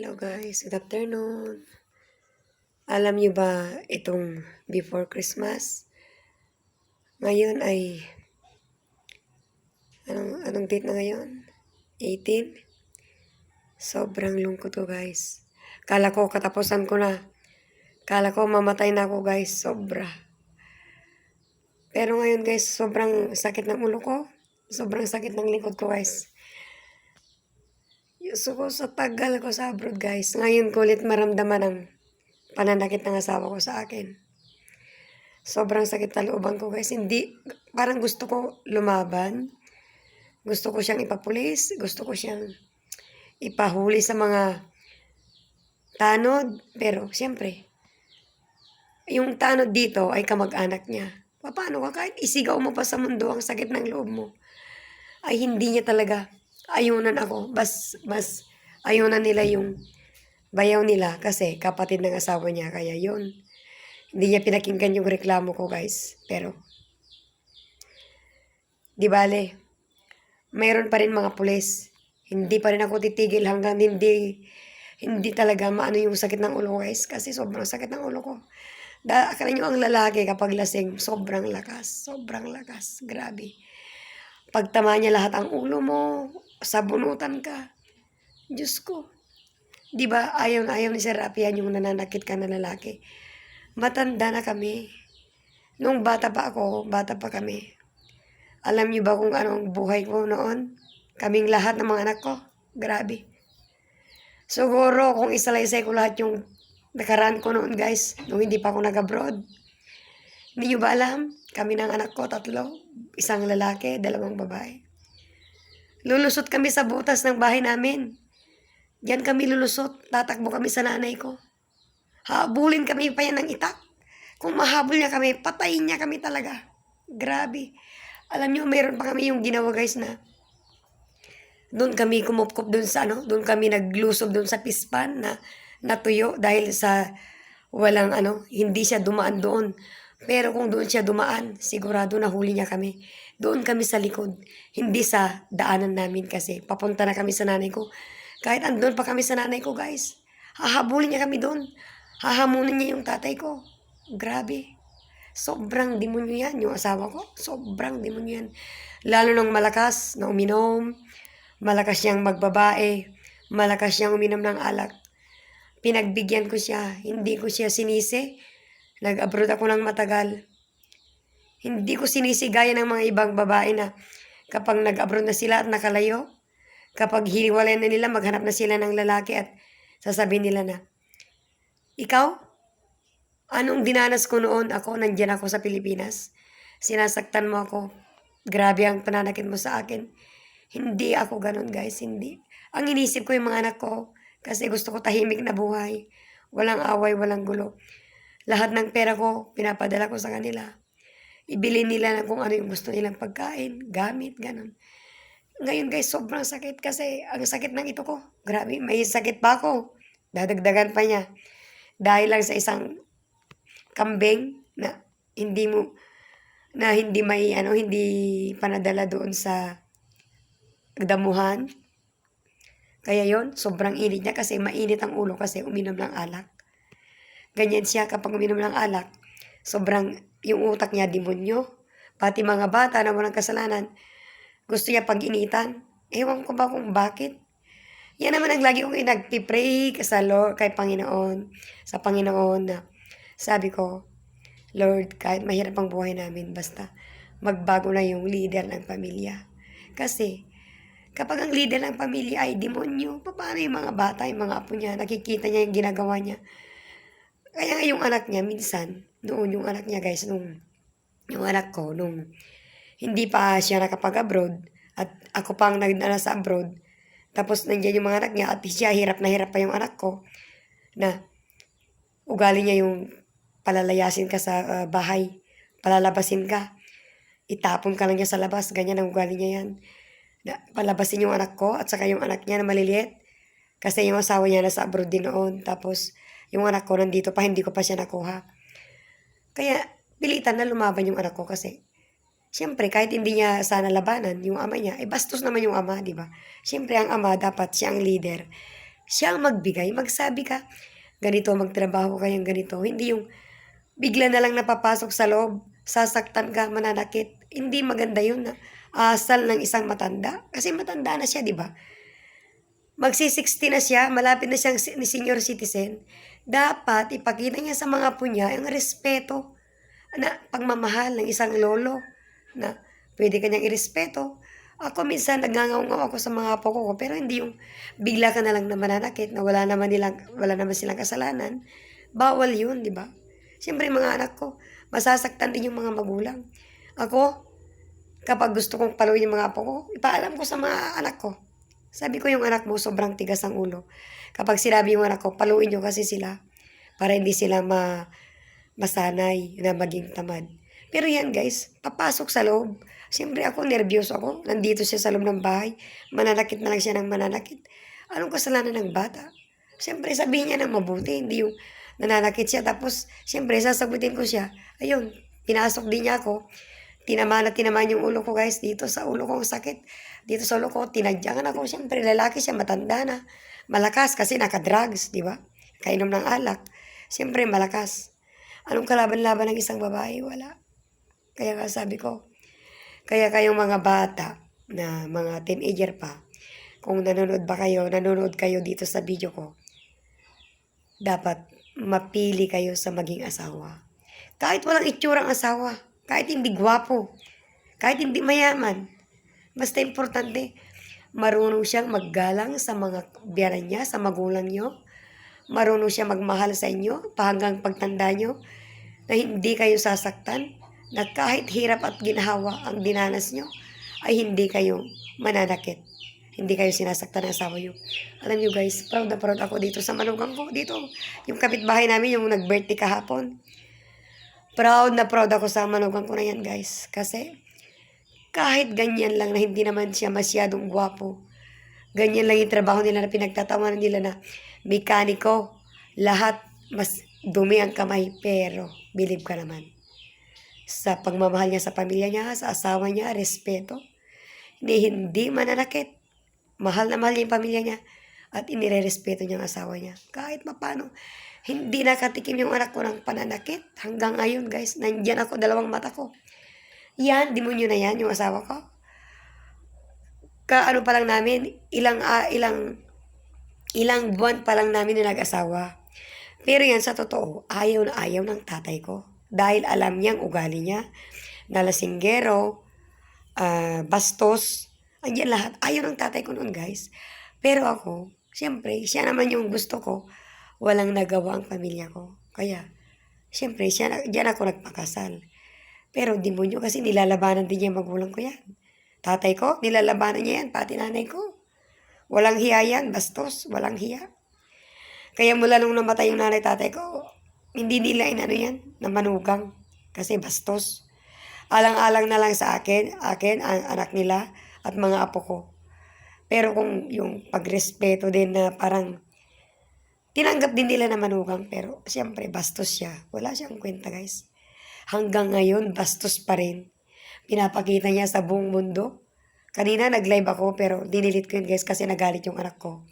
Hello guys, good afternoon. Alam niyo ba itong before Christmas? Ngayon ay anong anong date na ngayon? 18. Sobrang lungkot ko guys. Kala ko katapusan ko na. Kala ko mamatay na ako guys, sobra. Pero ngayon guys, sobrang sakit ng ulo ko. Sobrang sakit ng likod ko guys. Ko sa tagal ko sa abroad guys. Ngayon ko ulit maramdaman ang pananakit ng asawa ko sa akin. Sobrang sakit na looban ko guys. Hindi, parang gusto ko lumaban. Gusto ko siyang ipapulis. Gusto ko siyang ipahuli sa mga tanod. Pero siyempre, yung tanod dito ay kamag-anak niya. Paano ka kahit isigaw mo pa sa mundo ang sakit ng loob mo? Ay hindi niya talaga ayunan ako. Bas, mas ayunan nila yung bayaw nila kasi kapatid ng asawa niya. Kaya yun. Hindi niya pinakinggan yung reklamo ko guys. Pero, di bale, mayroon pa rin mga pulis. Hindi pa rin ako titigil hanggang hindi, hindi talaga maano yung sakit ng ulo guys. Kasi sobrang sakit ng ulo ko. Da, akala nyo ang lalaki kapag lasing, sobrang lakas. Sobrang lakas. Grabe. Pagtama niya lahat ang ulo mo, sabunutan ka. Diyos ko. Di ba, ayaw na ayaw ni Sir Rafi yan yung nananakit ka na lalaki. Matanda na kami. Nung bata pa ako, bata pa kami. Alam niyo ba kung anong buhay ko noon? Kaming lahat ng mga anak ko. Grabe. Siguro kung isalaysay ko lahat yung nakaraan ko noon guys, nung hindi pa ako nag-abroad. Hindi niyo ba alam? Kami ng anak ko, tatlo. Isang lalaki, dalawang babae. Lulusot kami sa butas ng bahay namin. Diyan kami lulusot. Tatakbo kami sa nanay ko. Habulin kami pa yan ng itak. Kung mahabol niya kami, patayin niya kami talaga. Grabe. Alam niyo, meron pa kami yung ginawa guys na doon kami kumupkup doon sa ano, doon kami naglusob doon sa pispan na natuyo dahil sa walang ano, hindi siya dumaan doon. Pero kung doon siya dumaan, sigurado nahuli niya kami. Doon kami sa likod, hindi sa daanan namin kasi papunta na kami sa nanay ko. Kahit andun pa kami sa nanay ko, guys. Hahabulin niya kami doon. Hahamunin niya yung tatay ko. Grabe. Sobrang demonyo yan, yung asawa ko. Sobrang demonyo yan. Lalo nung malakas na uminom, malakas siyang magbabae, malakas siyang uminom ng alak. Pinagbigyan ko siya, hindi ko siya sinisi. Nag-abroad ako ng matagal. Hindi ko sinisigaya ng mga ibang babae na kapag nag-abroad na sila at nakalayo, kapag hiniwalay na nila, maghanap na sila ng lalaki at sasabihin nila na, Ikaw? Anong dinanas ko noon? Ako, nandyan ako sa Pilipinas. Sinasaktan mo ako. Grabe ang pananakit mo sa akin. Hindi ako ganun, guys. Hindi. Ang inisip ko yung mga anak ko kasi gusto ko tahimik na buhay. Walang away, walang gulo. Lahat ng pera ko, pinapadala ko sa kanila. Ibili nila na kung ano yung gusto nilang pagkain, gamit, ganun. Ngayon guys, sobrang sakit kasi ang sakit ng ito ko. Grabe, may sakit pa ako. Dadagdagan pa niya. Dahil lang sa isang kambing na hindi mo na hindi may ano hindi panadala doon sa damuhan. Kaya yon sobrang init niya kasi mainit ang ulo kasi uminom ng alak. Ganyan siya kapag uminom ng alak. Sobrang yung utak niya demonyo. Pati mga bata na walang kasalanan, gusto niya pag-initan. Ewan ko ba kung bakit. Yan naman ang lagi kong nagpipray sa Lord, kay Panginoon, sa Panginoon na sabi ko, Lord, kahit mahirap ang buhay namin, basta magbago na yung leader ng pamilya. Kasi, kapag ang leader ng pamilya ay demonyo, paano yung mga bata, yung mga apo niya, nakikita niya yung ginagawa niya. Kaya yung anak niya, minsan, noon yung anak niya guys, nung, yung anak ko, nung hindi pa siya nakapag-abroad, at ako pang nagdala sa abroad, tapos nandiyan yung mga anak niya, at siya hirap na hirap pa yung anak ko, na ugali niya yung palalayasin ka sa uh, bahay, palalabasin ka, itapon ka lang niya sa labas, ganyan ang ugali niya yan. Na, palabasin yung anak ko, at saka yung anak niya na maliliit, kasi yung asawa niya nasa abroad din noon, tapos yung anak ko nandito pa, hindi ko pa siya nakuha. Kaya, pilitan na lumaban yung anak ko kasi, Siyempre, kahit hindi niya sana labanan, yung ama niya, eh bastos naman yung ama, di ba? Siyempre, ang ama, dapat siya ang leader. siya ang magbigay. Magsabi ka, ganito, magtrabaho kayong ganito. Hindi yung bigla na lang napapasok sa loob, sasaktan ka, mananakit. Hindi maganda yun na asal ng isang matanda. Kasi matanda na siya, di ba? Magsi-60 na siya, malapit na siyang si- ni senior citizen. Dapat ipakita niya sa mga apo niya ang respeto na pagmamahal ng isang lolo na pwede kanyang irespeto. Ako minsan nagngangaw ako sa mga apo ko pero hindi yung bigla ka na lang na mananakit na wala naman nilang wala naman silang kasalanan. Bawal 'yun, 'di ba? Siyempre mga anak ko, masasaktan din yung mga magulang. Ako, kapag gusto kong paluin yung mga apo ko, ipaalam ko sa mga anak ko. Sabi ko yung anak mo, sobrang tigas ang ulo. Kapag sinabi yung anak ko, paluin nyo kasi sila para hindi sila ma masanay na maging tamad. Pero yan guys, papasok sa loob. Siyempre ako, nervyos ako. Nandito siya sa loob ng bahay. Mananakit na lang siya ng mananakit. Anong kasalanan ng bata? Siyempre sabihin niya ng mabuti, hindi yung nananakit siya. Tapos, siyempre sasagutin ko siya. Ayun, pinasok din niya ako. Tinamaan na tinamaan yung ulo ko guys dito sa ulo ko ang sakit. Dito sa ulo ko, tinadyakan ako. Siyempre, lalaki siya, matanda na. Malakas kasi naka-drugs, di ba? Kainom ng alak. Siyempre, malakas. Anong kalaban-laban ng isang babae? Wala. Kaya nga sabi ko, kaya kayong mga bata na mga teenager pa, kung nanonood ba kayo, nanonood kayo dito sa video ko, dapat mapili kayo sa maging asawa. Kahit walang itsurang asawa, kahit hindi gwapo, kahit hindi mayaman, basta importante, marunong siyang maggalang sa mga biyanan niya, sa magulang niyo, marunong siya magmahal sa inyo, pahanggang pagtanda niyo, na hindi kayo sasaktan, na kahit hirap at ginhawa ang dinanas nyo, ay hindi kayo mananakit. Hindi kayo sinasaktan ng asawa nyo. Alam nyo guys, proud na proud ako dito sa manugang ko. Dito, yung kapitbahay namin, yung nag-birthday kahapon. Proud na proud ako sa manugang ko na yan guys. Kasi, kahit ganyan lang na hindi naman siya masyadong gwapo, ganyan lang yung trabaho nila na pinagtatawanan nila na mekaniko, lahat mas dumi ang kamay, pero believe ka naman sa pagmamahal niya sa pamilya niya, sa asawa niya, respeto. Hindi, hindi mananakit. Mahal na mahal niya yung pamilya niya at inirerespeto niya ang asawa niya. Kahit mapano, hindi nakatikim yung anak ko ng pananakit. Hanggang ngayon, guys, nandyan ako, dalawang mata ko. Yan, demonyo na yan, yung asawa ko. Ka ano pa lang namin, ilang, ah, ilang, ilang buwan pa lang namin na nag-asawa. Pero yan, sa totoo, ayaw na ayaw ng tatay ko. Dahil alam niyang ugali niya, nalasinggero, ah, bastos, andyan lahat. Ayaw ng tatay ko noon, guys. Pero ako, siyempre, siya naman yung gusto ko, walang nagawa ang pamilya ko. Kaya, siyempre, siya, diyan ako nagpakasal. Pero demonyo kasi nilalabanan din niya magulang ko yan. Tatay ko, nilalabanan niya yan, pati nanay ko. Walang hiya yan, bastos, walang hiya. Kaya mula nung namatay yung nanay tatay ko, hindi nila inano yan, na manugang. Kasi bastos. Alang-alang na lang sa akin, akin, ang anak nila, at mga apo ko. Pero kung yung pagrespeto din na parang tinanggap din nila na manugang, pero siyempre bastos siya. Wala siyang kwenta guys. Hanggang ngayon, bastos pa rin. Pinapakita niya sa buong mundo. Kanina nag-live ako pero dinilit ko yun guys kasi nagalit yung anak ko.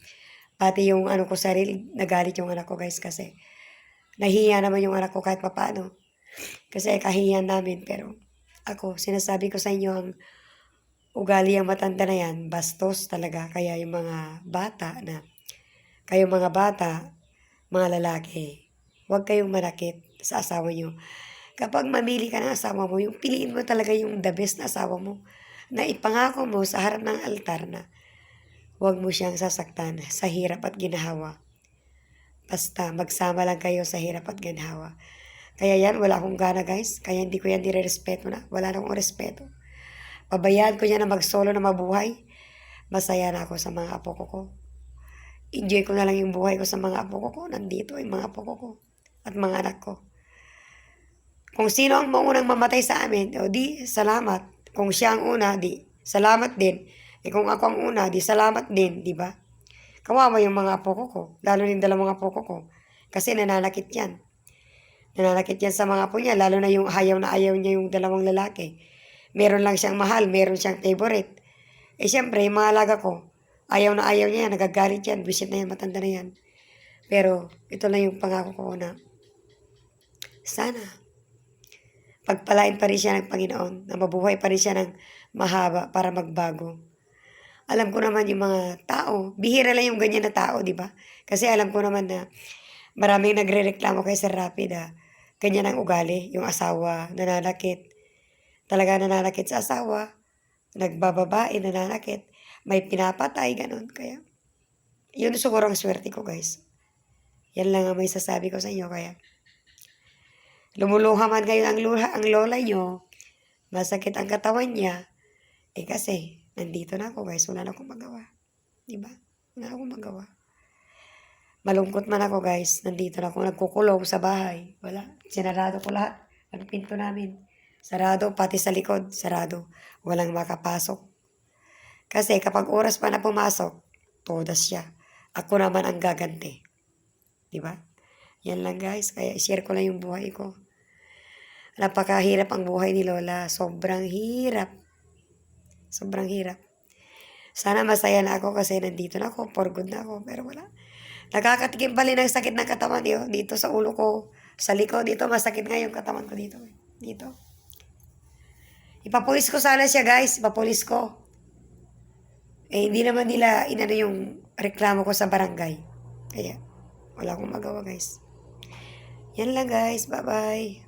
Pati yung ano ko sarili, nagalit yung anak ko guys kasi nahiya naman yung anak ko kahit papaano. Kasi kahiyan namin pero ako, sinasabi ko sa inyo ang ugali ang matanda na yan, bastos talaga. Kaya yung mga bata na, kayong mga bata, mga lalaki, huwag kayong manakit sa asawa nyo. Kapag mamili ka ng asawa mo, yung piliin mo talaga yung the best na asawa mo, na ipangako mo sa harap ng altar na huwag mo siyang sasaktan sa hirap at ginahawa. Basta magsama lang kayo sa hirap at ginhawa. Kaya yan, wala akong gana guys. Kaya hindi ko yan dire-respeto na. Wala na akong respeto. Pabayaan ko yan na mag-solo na mabuhay. Masaya na ako sa mga apo ko ko. Enjoy ko na lang yung buhay ko sa mga apo ko. Nandito yung mga apo ko. At mga anak ko. Kung sino ang maunang mamatay sa amin, o di, salamat. Kung siya ang una, di, salamat din. Eh kung ako ang una, di, salamat din, di ba? Kawawa yung mga apo ko ko. Lalo yung dalawang apo ko ko. Kasi nananakit yan. Nananakit yan sa mga apo niya. Lalo na yung ayaw na ayaw niya yung dalawang lalaki. Meron lang siyang mahal, meron siyang favorite. Eh siyempre, yung mga alaga ko, Ayaw na ayaw niya yan, nagagalit yan, visit na yan, matanda na yan. Pero, ito lang yung pangako ko na, sana, pagpalain pa rin siya ng Panginoon, na mabuhay pa rin siya ng mahaba para magbago. Alam ko naman yung mga tao, bihira lang yung ganyan na tao, di ba? Kasi alam ko naman na maraming nagre-reklamo kay Sir Rapid na ganyan ang ugali, yung asawa, nananakit. Talaga nananakit sa asawa, nagbababae, nananakit, may pinapatay, ganun. Kaya, yun siguro ang swerte ko, guys. Yan lang ang may sasabi ko sa inyo, kaya lumuluha man ngayon ang, lula, ang lola nyo, masakit ang katawan niya, eh kasi, nandito na ako guys, wala na akong magawa. Diba? Wala na akong magawa. Malungkot man ako guys, nandito na ako, nagkukulong sa bahay. Wala, sinarado ko lahat. Ang pinto namin. Sarado, pati sa likod, sarado. Walang makapasok. Kasi kapag oras pa na pumasok, todas siya. Ako naman ang gaganti. Diba? Yan lang guys, kaya share ko lang yung buhay ko. Napakahirap ang buhay ni Lola. Sobrang hirap. Sobrang hirap. Sana masaya na ako kasi nandito na ako. For good na ako. Pero wala. Nakakatikim pa rin ng sakit ng katawan yun. Dito sa ulo ko. Sa likod. Dito masakit nga yung katawan ko dito. Dito. Ipapulis ko sana siya guys. Ipapulis ko. Eh hindi naman nila inano yung reklamo ko sa barangay. Kaya wala akong magawa guys. Yan lang guys. Bye bye.